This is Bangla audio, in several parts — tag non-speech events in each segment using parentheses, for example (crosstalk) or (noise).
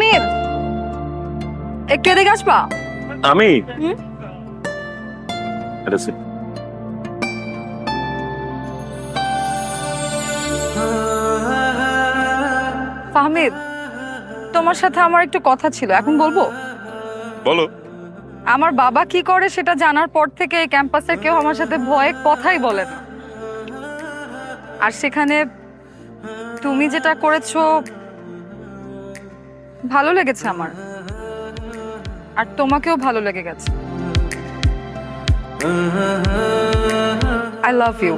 ফাহমিদ একটু এদিকে আসবা? আমি ফাহমিদ তোমার সাথে আমার একটু কথা ছিল এখন বলব? বলো। আমার বাবা কি করে সেটা জানার পর থেকে এই ক্যাম্পাসের কেউ আমার সাথে ভয়ে কথাই বলে না। আর সেখানে তুমি যেটা করেছ ভালো লেগেছে আমার। আর তোমাকেও ভালো লেগে গেছে। আই লাভ ইউ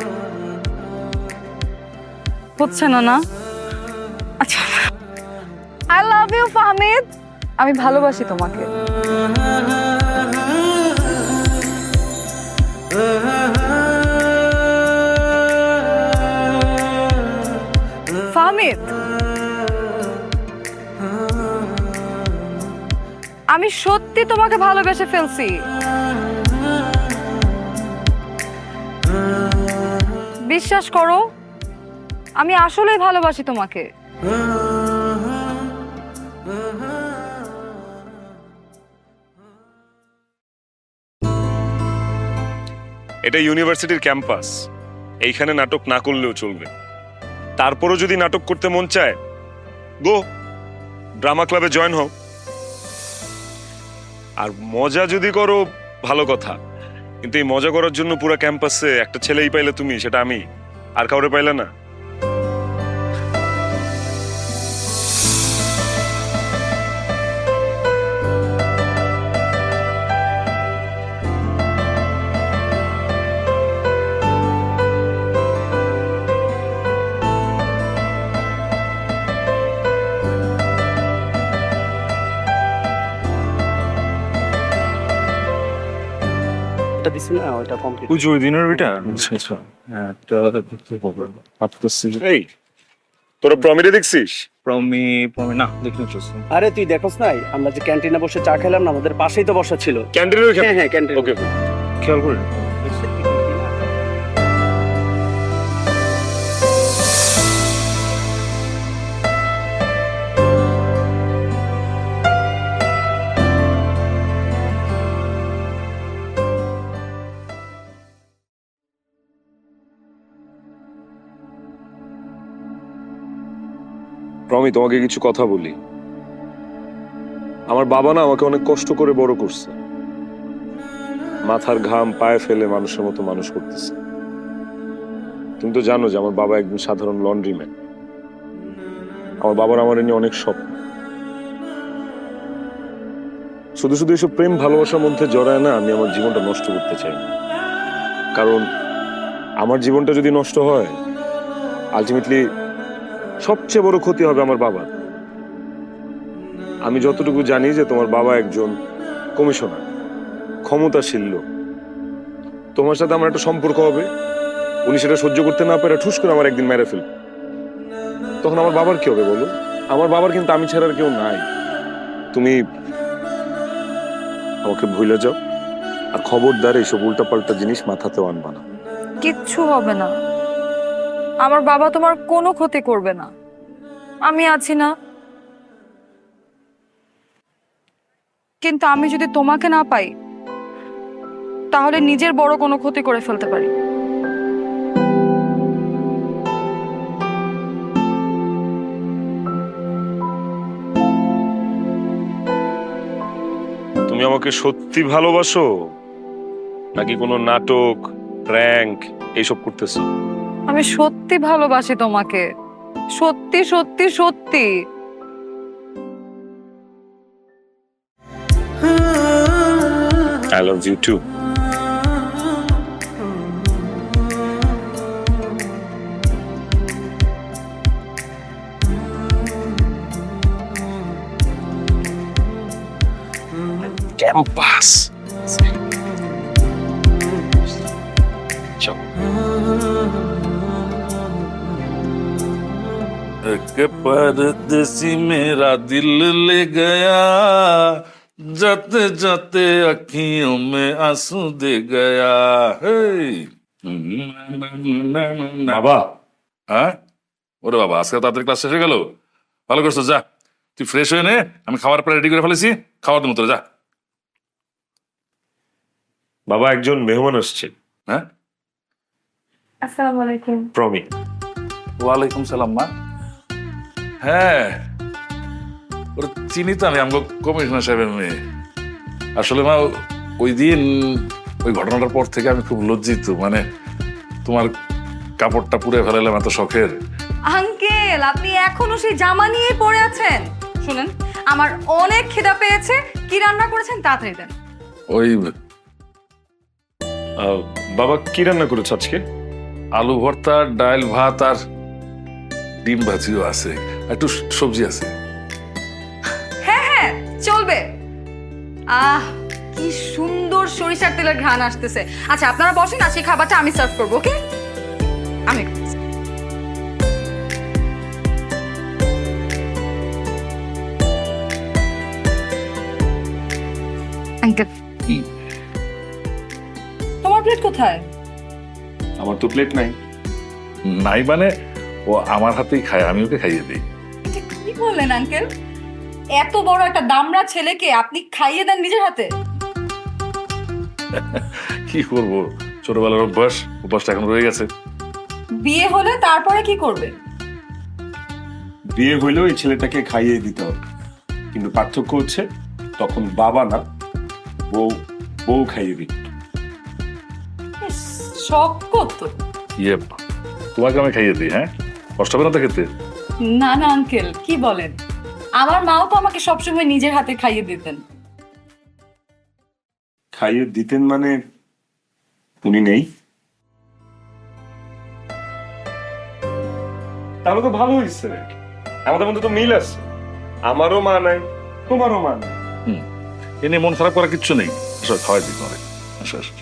হচ্ছে না না? আচ্ছা। I love you Fahmid. আমি ভালোবাসি তোমাকে। আমি সত্যি তোমাকে ভালোবেসে ফেলছি। বিশ্বাস করো, আমি আসলেই ভালোবাসি তোমাকে। এটা ইউনিভার্সিটির ক্যাম্পাস। এইখানে নাটক না করলেও চলবে। তারপরও যদি নাটক করতে মন চায়, গো, ড্রামা ক্লাবে জয়েন হও। আর মজা যদি করো, ভালো কথা। কিন্তু এই মজা করার জন্য পুরো ক্যাম্পাসে একটা ছেলেই পাইলে তুমি, সেটা আমি। আর কাউরে পাইলে না। দিছি না ওটা কমপ্লিট পুজো ওই দিনের ওইটা আচ্ছা আচ্ছা হ্যাঁ এটা দেখতে হবে ভাবতেছি এই তোরা প্রমিরে দেখছিস? প্রমি প্রমি না দেখিনি চলছে আরে তুই দেখোস নাই আমরা যে ক্যান্টিনে বসে চা খেলাম না আমাদের পাশেই তো বসা ছিল। ক্যান্টিনে হ্যাঁ হ্যাঁ ক্যান্টিনে। ওকে খেয়াল করে প্রমি তোমাকে কিছু কথা বলি। আমার বাবা না আমাকে অনেক কষ্ট করে বড় করছে। মাথার ঘাম পায়ে ফেলে মানুষের মতো মানুষ করতেছে। তুমি তো জানো যে আমার বাবা একজন সাধারণ লন্ড্রি লন্ড্রিম্যান। আমার বাবার আমার নিয়ে অনেক স্বপ্ন। শুধু শুধু এসব প্রেম ভালোবাসার মধ্যে জড়ায় না, আমি আমার জীবনটা নষ্ট করতে চাই না। কারণ আমার জীবনটা যদি নষ্ট হয় আলটিমেটলি সবচেয়ে বড় ক্ষতি হবে আমার বাবার। আমি যতটুকু জানি যে তোমার বাবা একজন কমিশনার, ক্ষমতাশীল লোক। তোমার সাথে আমার একটা সম্পর্ক হবে, উনি সেটা সহ্য করতে না পারে ঠুস করে আমার একদিন মেরে ফেল তখন আমার বাবার কি হবে বলো? আমার বাবার কিন্তু আমি ছাড়া আর কেউ নাই। তুমি আমাকে ভুলে যাও, আর খবরদার এইসব উল্টাপাল্টা জিনিস মাথাতেও আনবা না। কিচ্ছু হবে না। আমার বাবা তোমার কোনো ক্ষতি করবে না। আমি আছি না। কিন্তু আমি যদি তোমাকে না পাই, তাহলে নিজের বড় কোনো ক্ষতি করে ফেলতে পারি। তুমি আমাকে সত্যি ভালোবাসো? নাকি কোনো নাটক প্র্যাঙ্ক এইসব করতেছো? আমি সত্যি ভালোবাসি তোমাকে। সত্যি সত্যি সত্যি। I love you too campus एक परदेसी मेरा दिल ले गया जाते जाते अखियों में आंसू दे गया हे বাবা হ্যাঁ ওরে বাবা আজকে তাড়াতাড়ি ক্লাস শেষ হয়ে গেল ভালো করছো যা তুই ফ্রেশ হয়ে নে আমি খাবার প্রায় রেডি করে ফেলেছি খাওয়ার দেবো তোরা যা বাবা একজন মেহমান আসছে হ্যাঁ আসসালামু আলাইকুম প্রমি ওয়ালাইকুম সালাম মা হ্যাঁ। ওরা চিনি তো আমি আমগো কমিশনার সাহেবের মেয়ে। আসলে মা ওই দিন ওই ঘটনাটার পর থেকে আমি খুব লজ্জিত মানে তোমার কাপড়টা পুড়ে ফেলালাম এত শখের। আঙ্কেল আপনি এখনও সেই জামা নিয়ে পড়ে আছেন? শুনেন আমার অনেক খিদা পেয়েছে কি রান্না করেছেন তাড়াতাড়ি দেন। ওই আহ, বাবা কি রান্না করেছ আজকে? আলু ভর্তা ডাল ভাত আর ডিম ভাজিও আছে। একটু সবজি আছে। হ্যাঁ হ্যাঁ চলবে। আহ কি সুন্দর সরিষার তেলের ঘ্রাণ আসতেছে। আচ্ছা আপনারা বসেন আর সেই খাবারটা আমি সার্ভ করব ওকে? আমি তোমার প্লেট কোথায়? আমার তো প্লেট নাই। নাই মানে ও আমার হাতেই খায় আমি ওকে খাইয়ে দিই। কি বললেন আঙ্কেল এত বড় একটা দামড়া ছেলেকে আপনি খাইয়ে দেন নিজের হাতে? (laughs) কি করব? ছোটবেলার অভ্যাস অভ্যাসটা এখন রয়ে গেছে। বিয়ে হলে তারপরে কি করবে? বিয়ে হইলেও এই ছেলেটাকে খাইয়ে দিতে হবে। কিন্তু পার্থক্য হচ্ছে তখন বাবা না বউ বউ খাইয়ে দিত শখ করতো ইয়ে তোমাকে আমি খাইয়ে দিই হ্যাঁ? কষ্ট হবে না তো খেতে? না না আঙ্কেল কি বলেন? আমার মাও তো আমাকে সবসময় নিজের হাতে খাইয়ে দিতেন। খাইয়ে দিতেন মানে উনি নেই? তাহলে তো ভালো হয়েছে আমাদের মধ্যে তো মিল আছে। আমারও মা নাই তোমারও মা নাই। এ নিয়ে মন খারাপ করার কিচ্ছু নেই। আসো খাওয়াই তোমারে আসো আসো।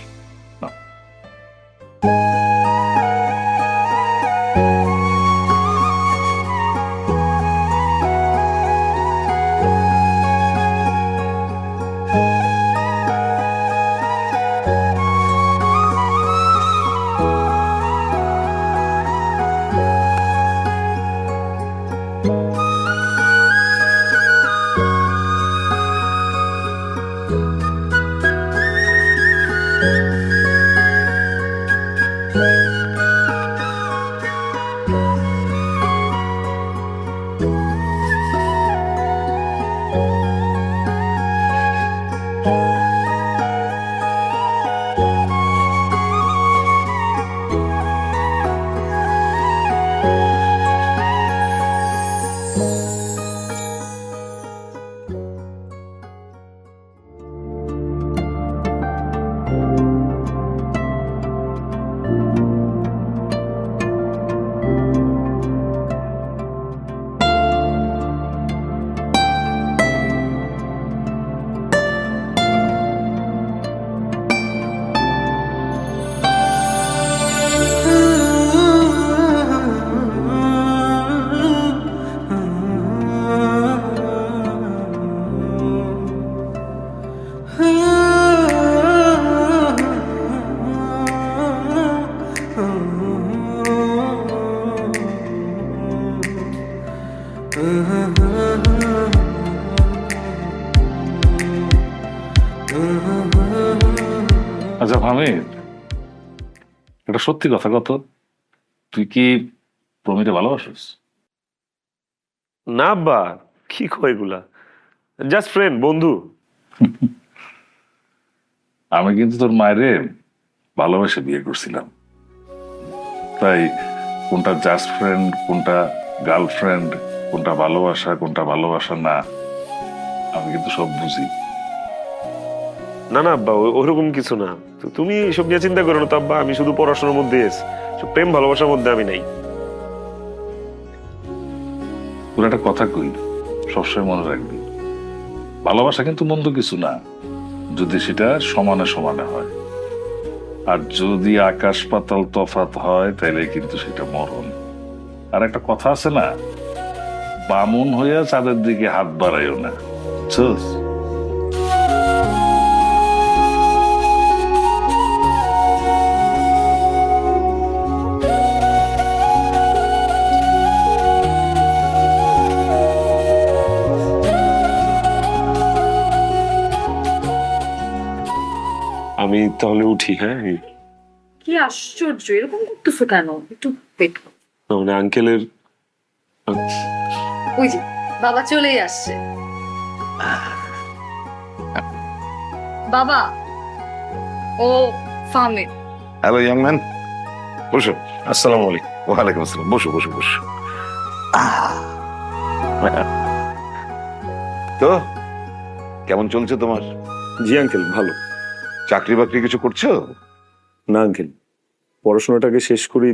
সত্যি কথা কত? তুই কি প্রমিতে ভালোবাসিস না বা কি কয় এগুলা? জাস্ট ফ্রেন্ড বন্ধু। আমি কিন্তু তোর মায়েরে ভালোবেসে বিয়ে করছিলাম। তাই কোনটা জাস্ট ফ্রেন্ড কোনটা গার্লফ্রেন্ড কোনটা ভালোবাসা কোনটা ভালোবাসা না আমি কিন্তু সব বুঝি। না না আব্বা ওরকম কিছু না। তুমি এসব নিয়ে চিন্তা করো না তো আব্বা আমি শুধু পড়াশোনার মধ্যে সব প্রেম, ভালোবাসার মধ্যে আমি নাই। একটা কথা কই, সবসময় মনে রাখবি। ভালোবাসা কিন্তু মন্দ কিছু না, যদি সেটা সমানে সমানে হয়। আর যদি আকাশ পাতাল তফাত হয় তাহলে কিন্তু সেটা মরণ। আর একটা কথা আছে না, বামুন হইয়া চাঁদের দিকে হাত বাড়াইও না। বুঝছস? তাহলে উঠি হ্যাঁ? কি আশ্চর্য এরকম করতেছো কেন? একটু পেট না, মানে আঙ্কেলের ওই যে বাবা চলেই আসছে। বাবা ও ফার্মে হ্যালো ইয়াং ম্যান বসো। আসসালামু আলাইকুম। ওয়ালাইকুম আসসালাম। বসো বসো বসো। তো কেমন চলছে তোমার? জি আঙ্কেল ভালো। চাকরি বাকরি কিছু করছ? না আঙ্কেল। পড়াশোনাটাকে শেষ করি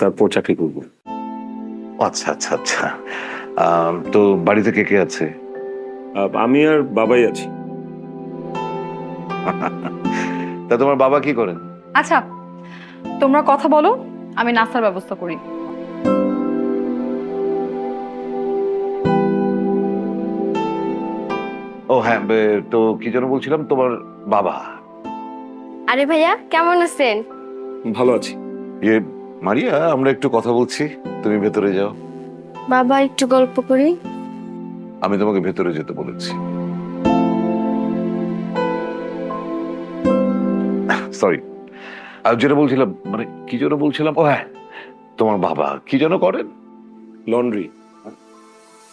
তারপর চাকরি করব। আচ্ছা আচ্ছা আচ্ছা। আম, তো বাড়িতে কে কে আছে? আমি আর বাবাই আছি। তা তোমার বাবা কি করেন? আচ্ছা তোমরা কথা বলো আমি নাস্তার ব্যবস্থা করি। ও হ্যাঁ বে- তো কি যেন বলছিলাম তোমার বাবা। আরে ভাইয়া কেমন আছেন? ভালো আছি। ইয়ে মারিয়া আমরা একটু কথা বলছি তুমি ভেতরে যাও। বাবা একটু গল্প করি। আমি তোমাকে ভেতরে যেতে বলেছি। সরি আর যেটা বলছিলাম মানে কি যেন বলছিলাম ও হ্যাঁ তোমার বাবা কি যেন করেন? লন্ড্রি।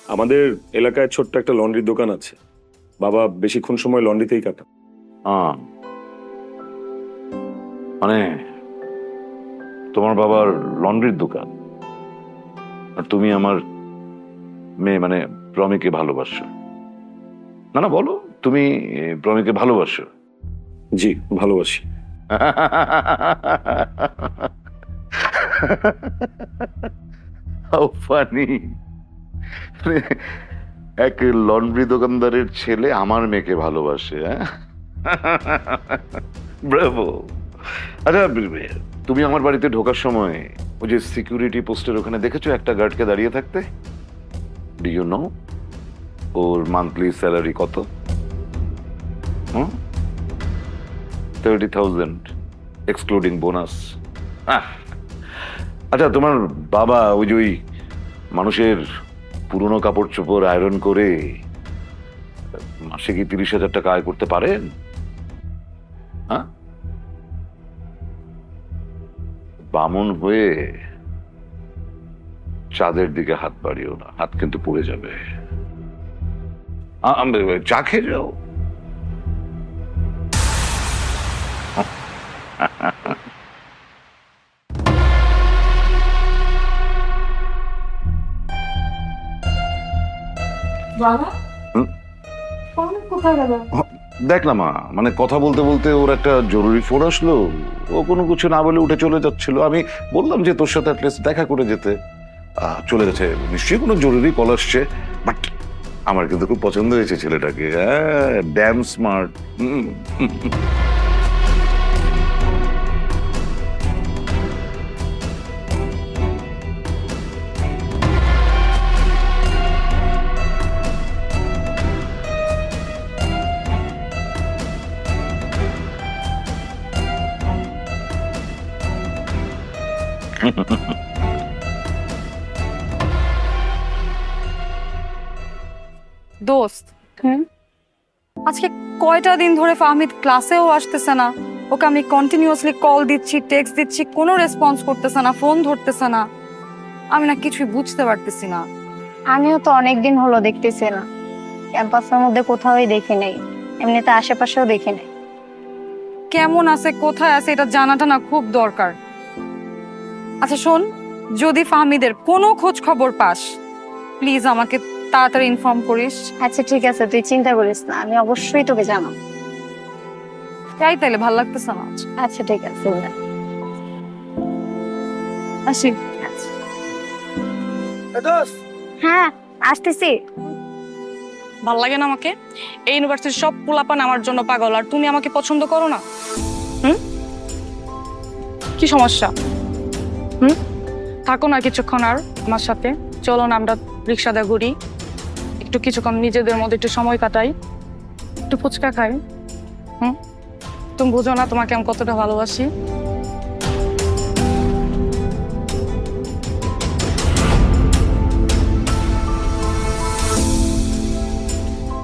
আমাদের এলাকায় ছোট্ট একটা লন্ড্রির দোকান আছে। বাবা বেশিক্ষণ সময় লন্ড্রিতেই কাটা মানে তোমার বাবার লন্ড্রির দোকান। আর তুমি আমার মেয়ে মানে প্রমিকে ভালোবাসো। না না বলো তুমি প্রমিকে ভালোবাসো? জি ভালোবাসি। How funny. এক লন্ড্রি দোকানদারের ছেলে আমার মেয়েকে ভালোবাসে হ্যাঁ? আচ্ছা তুমি আমার বাড়িতে ঢোকার সময় ওই যে সিকিউরিটি পোস্টের ওখানে দেখেছ একটা গার্ডকে দাঁড়িয়ে থাকতে? ডি ইউ নো ওর মান্থলি স্যালারি কত? থার্টি থাউজেন্ড এক্সক্লুডিং বোনাস আচ্ছা তোমার বাবা ওই যে ওই মানুষের পুরনো কাপড় চোপড় আয়রন করে, মাসে কি তিরিশ হাজার টাকা আয় করতে পারেন? হ্যাঁ? বামন হয়ে চাঁদের দিকে হাত বাড়িও না, হাত কিন্তু পড়ে যাবে। চা খেয়ে যাও। (laughs) বাবা? কোথায় গেল দেখ না মা মানে কথা বলতে বলতে ওর একটা জরুরি ফোন আসলো। ও কোনো কিছু না বলে উঠে চলে যাচ্ছিল। আমি বললাম যে তোর সাথে অ্যাটলিস্ট দেখা করে যেতে। চলে গেছে। নিশ্চয়ই কোনো জরুরি কল আসছে। বাট আমার কিন্তু খুব পছন্দ হয়েছে ছেলেটাকে। হ্যাঁ ড্যাম স্মার্ট কয়টা দিন ধরে ফাহমিদ ক্লাসেও আসতেছে না। ওকে আমি কন্টিনিউয়াসলি কল দিচ্ছি টেক্সট দিচ্ছি কোনো রেসপন্স করতেছে না ফোন ধরতেছে না। আমি না কিছুই বুঝতে পারতেছি না। আমিও তো অনেকদিন হলো দেখতেছি না। ক্যাম্পাসের মধ্যে কোথাওই দেখি নাই এমনিতে আশেপাশেও দেখি নাই। কেমন আছে কোথায় আছে এটা জানাটা না খুব দরকার। আচ্ছা শোন যদি ফাহমিদের কোনো খোঁজ খবর পাস প্লিজ আমাকে তাড়াতাড়ি ইনফর্ম করিস। আচ্ছা ঠিক আছে তুই চিন্তা করিস না আমি অবশ্যই তোকে জানাব। তাই তাহলে ভালো লাগতেছে না আচ্ছা ঠিক আছে আসি। হ্যাঁ আসতেছি। ভালো লাগে না আমাকে? এই ইউনিভার্সিটির সব পোলাপান আমার জন্য পাগল আর তুমি আমাকে পছন্দ করো না? হুম? কি সমস্যা? হুম? থাকো না কিছুক্ষণ আর আমার সাথে। চলো না আমরা রিক্সাতে ঘুরি। একটু কিছুক্ষণ নিজেদের মধ্যে একটু সময় কাটাই একটু ফুচকা খাই। হুম? তুমি বুঝো না তোমাকে আমি কতটা ভালোবাসি।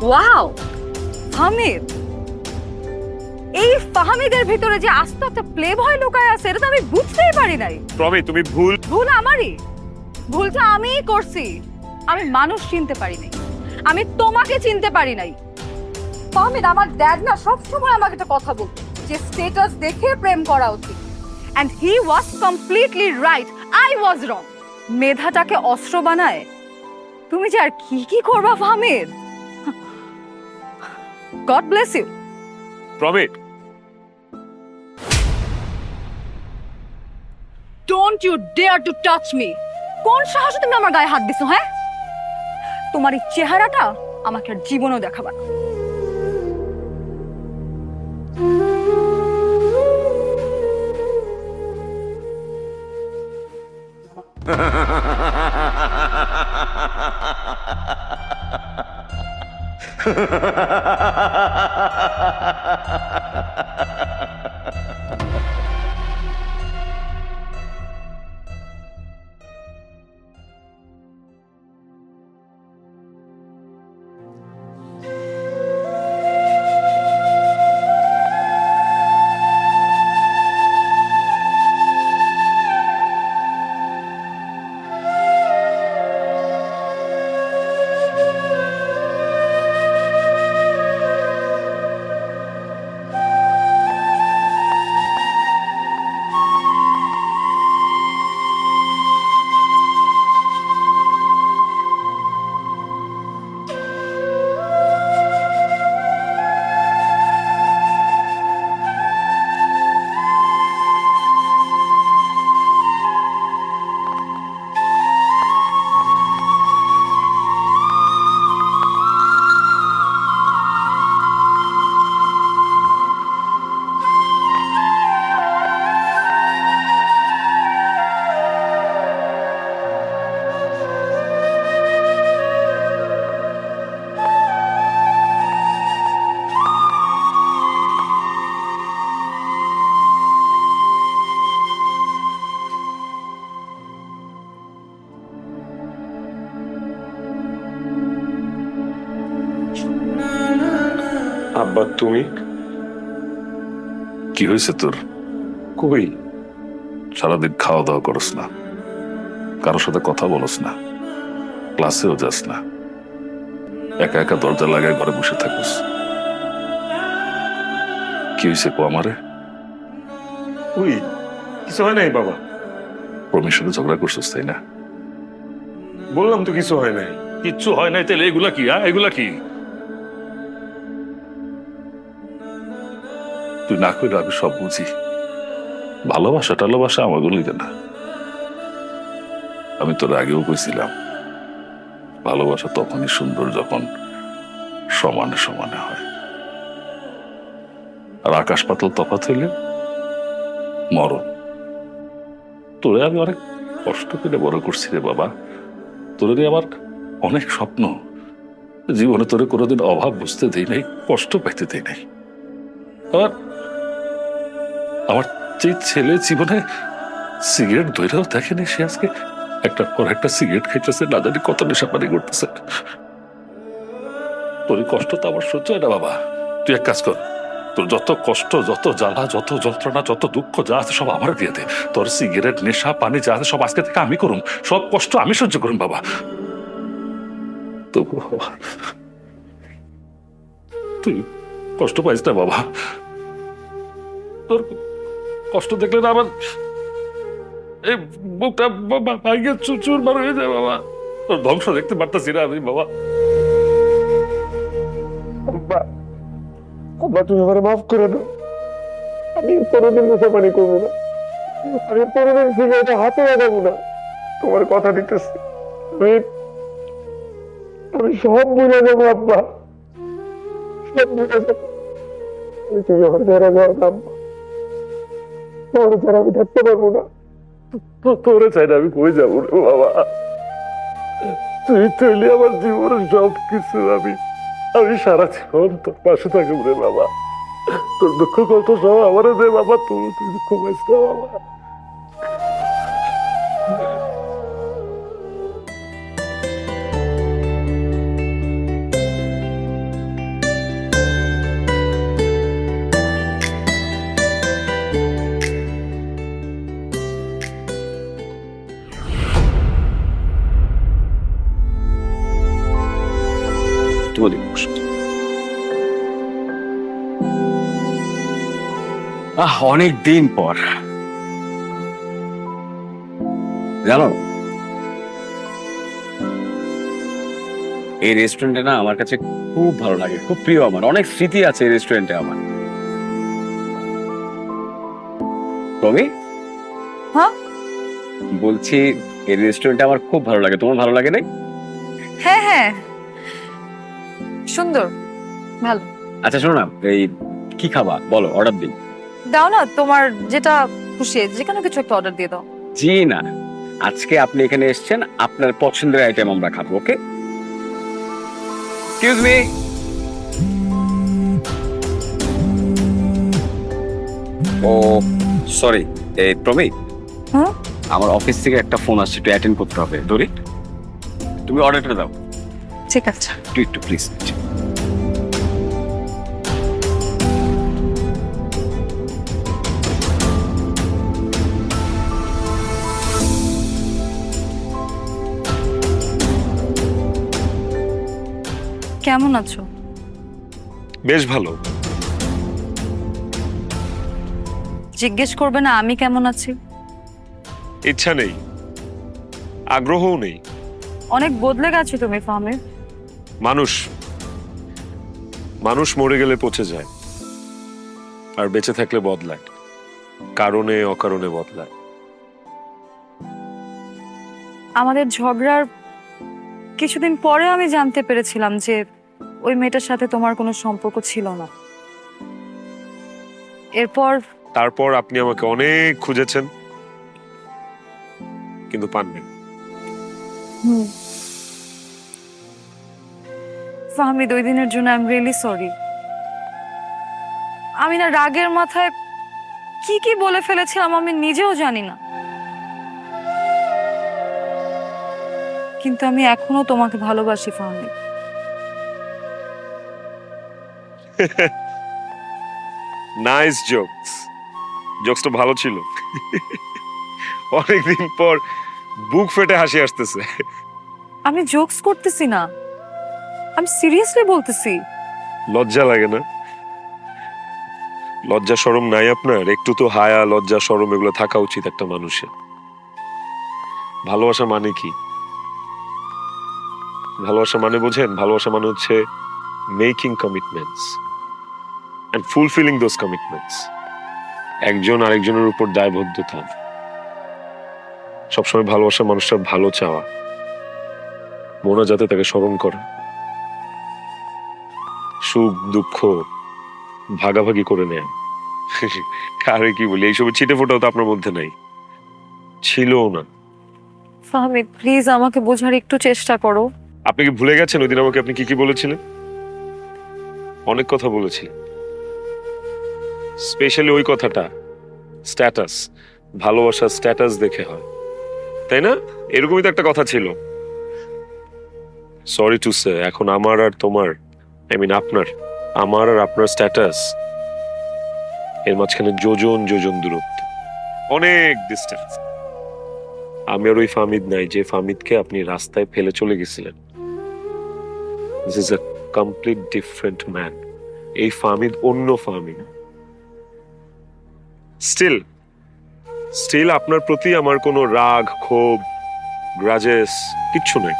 ওয়াও! ফাহমিদ! এই ফাহামিদের ভিতরে যে আস্তে আস্তে প্লে ভয় লুকায় আছে এটা তো আমি বুঝতেই পারি নাই। প্রমি তুমি ভুল ভুল আমারই। ভুলটা আমিই করছি। আমি মানুষ চিনতে পারি নাই আমি তোমাকে চিনতে পারি নাই। ফাহমিদ আমার ড্যাড না সবসময় আমাকে একটা কথা বলতো যে স্টেটাস দেখে প্রেম করা উচিত। And he was completely right I was wrong মেধাটাকে অস্ত্র বানায় তুমি যে আর কি কি করবা Fahmid God bless you Promi don't you dare to touch me কোন সাহসে তুমি আমার গায়ে হাত দিছো হ্যাঁ? তোমার এই চেহারাটা আমাকে আর জীবনেও দেখাবা না। (laughs) আব্বা তুমি? কি হয়েছে তোর? কই? সারাদিন খাওয়া দাওয়া করস না। কারোর সাথে কথা বলস না। ক্লাসেও যাস না। একা একা দরজা লাগায় ঘরে বসে থাকিস। কি হয়েছে কো আমারে? ওই কিছু হয় নাই বাবা? প্রমির সাথে ঝগড়া করছিস তাই না? বললাম তো কিছু হয় নাই। কিচ্ছু হয় নাই তাহলে এগুলা কি হ্যাঁ? এগুলা কি? তুই না করে আমি সব বুঝি। ভালোবাসা টালোবাসা আমার লিখে না। আমি তোর আগেও কইছিলাম, ভালোবাসা তখনই সুন্দর যখন সমানে সমানে হয়। আর আকাশ পাতাল তফাত হইলে মরণ। তোরে আমি অনেক কষ্ট করে বড় করছি রে বাবা। তোরে আমার অনেক স্বপ্ন। জীবনে তোরে কোনোদিন অভাব বুঝতে দেই নাই, কষ্ট পাইতে দেই নাই। আমার আমার যে ছেলে জীবনে সিগারেট ধরেও দেখেনি, সে আজকে একটা পর একটা সিগারেট খাইতেছে, না জানি কত নেশা পানি করতেছে। তোর কষ্ট তো আমার সহ্য হয় না, বাবা। তুই এক কাজ কর, তোর যত কষ্ট, যত জ্বালা, যত যন্ত্রণা, যত দুঃখ যা আছে সব আমার দিয়ে দে। তোর সিগারেট, নেশা, পানি যা আছে সব আজকে থেকে আমি করুম। সব কষ্ট আমি সহ্য করুম, বাবা। তবু বাবা, তুই কষ্ট পাইস না, বাবা। তোর কষ্ট দেখলে না আমার এই বুকটা ভাইগে চুর বার হয়ে যায়, বাবা। তোর ধ্বংস দেখতে পারতাছি না আমি, বাবা। আব্বা তুমি আমার মাফ করে দাও। আমি কোনোদিন মুসাফানি করব না। আমি কোনোদিন সিগারেটে হাতে লাগাবো না। তোমার কথা দিতেছি। আমি আমি সব ভুলে যাব, আব্বা। সব ভুলে যাব। আমি তুমি আমার যারা যাও আব্বা। তোমার ছাড়া আমি থাকতে পারব না। তোরে না আমি কই যাব রে বাবা? তুই চলে আমার জীবনের সব কিছু আমি আমি সারা জীবন তোর পাশে থাকব রে বাবা। তোর দুঃখ কত সব আমারও দে বাবা, তুই দুঃখ Готова ли অনেক দিন পর। জানো এই রেস্টুরেন্টে না আমার কাছে খুব ভালো লাগে খুব প্রিয় আমার অনেক স্মৃতি আছে এই রেস্টুরেন্টে আমার। তুমি হ্যাঁ? বলছি এই রেস্টুরেন্টে আমার খুব ভালো লাগে তোমার ভালো লাগে নাই? হ্যাঁ হ্যাঁ। সুন্দর। ভালো। আচ্ছা শোনো না এই কি খাবা? বলো অর্ডার দিন দাও না তোমার যেটা খুশি যেখানে কিছু একটা অর্ডার দিয়ে দাও। জি না। আজকে আপনি এখানে এসেছেন আপনার পছন্দের আইটেম আমরা খাব ওকে? এক্সকিউজ মি ও সরি এই প্রমিত। হুম? আমার অফিস থেকে একটা ফোন আসছে একটু অ্যাটেন্ড করতে হবে। দরি তুমি অর্ডারটা দাও। ঠিক আছে। একটু একটু প্লিজ কেমন আছো? বেশ ভালো। জিজ্ঞেস করবে না আমি কেমন আছি? ইচ্ছা নেই। আগ্রহও নেই। অনেক বদলে গেছো তুমি ফাহমি মানুষ। মানুষ মরে গেলে পচে যায়। আর বেঁচে থাকলে বদলায়। কারণে অকারণে বদলায়। আমাদের ঝগড়ার কিছুদিন পরে আমি জানতে পেরেছিলাম যে ওই মেয়েটার সাথে তোমার কোনো সম্পর্ক ছিল না। এরপর তারপর আপনি আমাকে অনেক খুঁজেছেন কিন্তু পাননি। ফাহমিদ ওই দিনের জন্য আই এম রিয়েলি সরি আমি না রাগের মাথায় কি কি বলে ফেলেছিলাম আমি নিজেও জানি না। কিন্তু আমি এখনও তোমাকে ভালোবাসি ফাহমিদ। নাইস জোকস জোকসটা ভালো ছিল। অনেকদিন পর বুক ফেটে হাসি আসতেছে। আমি জোকস করতেছি না। আমি সিরিয়াসলি বলতেছি। লজ্জা লাগে না? লজ্জা সরম নাই আপনার? একটু তো হায়া লজ্জা সরম এগুলো থাকা উচিত একটা মানুষের। ভালোবাসা মানে কি? ভালোবাসা মানে বোঝেন ভালোবাসা মানে হচ্ছে making commitments and fulfilling those commitments একজন আরেকজনের উপর দায়বদ্ধতা। সবসময় ভালোবাসা মানুষটার ভালো চাওয়া। মনে যাতে তাকে স্মরণ করা। সুখ দুঃখ ভাগাভাগি করে নেয়। কারে কি বলি এইসব ছিটে ফোটাও তো আপনার মধ্যে নাই। ছিলও না। ফাহমিদ প্লিজ আমাকে বোঝার একটু চেষ্টা করো। আপনি কি ভুলে গেছেন ওই দিন আমাকে আপনি কি কি বলেছিলেন? অনেক কথা বলেছি স্পেশালি ওই কথাটা, স্ট্যাটাস ভালোবাসার স্ট্যাটাস দেখে হয়। তাই না? এরকমই তো একটা কথা ছিল। সরি টু সে এখন আমার আর তোমার আই মিন আপনার, আমার আর আপনার স্ট্যাটাস, এর মাঝখানে যোজন যোজন দূরত্ব, অনেক ডিস্টেন্স আমি আর ওই ফামিদ নাই, যে ফামিদকে আপনি রাস্তায় ফেলে চলে গেছিলেন। This is a complete different man এই ফামিদ অন্য ফামিদ স্টিল স্টিল আপনার প্রতি আমার কোনো রাগ, ক্ষোভ গ্রাজেস কিচ্ছু নেই।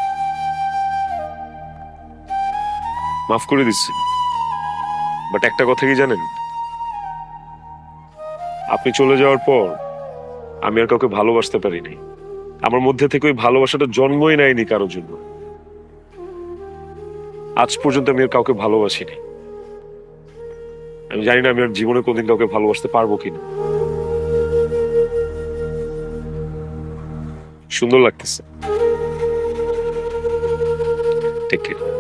মাফ করে দিচ্ছি। বাট একটা কথা কি জানেন? আপনি চলে যাওয়ার পর আমি আর কাউকে ভালোবাসতে পারিনি। আমার মধ্যে থেকে ওই ভালোবাসাটা জন্মই নেয়নি কারোর জন্য। আজ পর্যন্ত আমি আর কাউকে ভালোবাসিনি। আমি জানি না আমি আর জীবনে কোনদিন কাউকে ভালোবাসতে পারব কিনা। সুন্দর লাগতেছে। টেক কেয়ার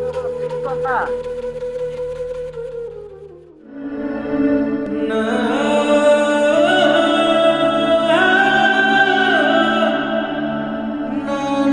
না।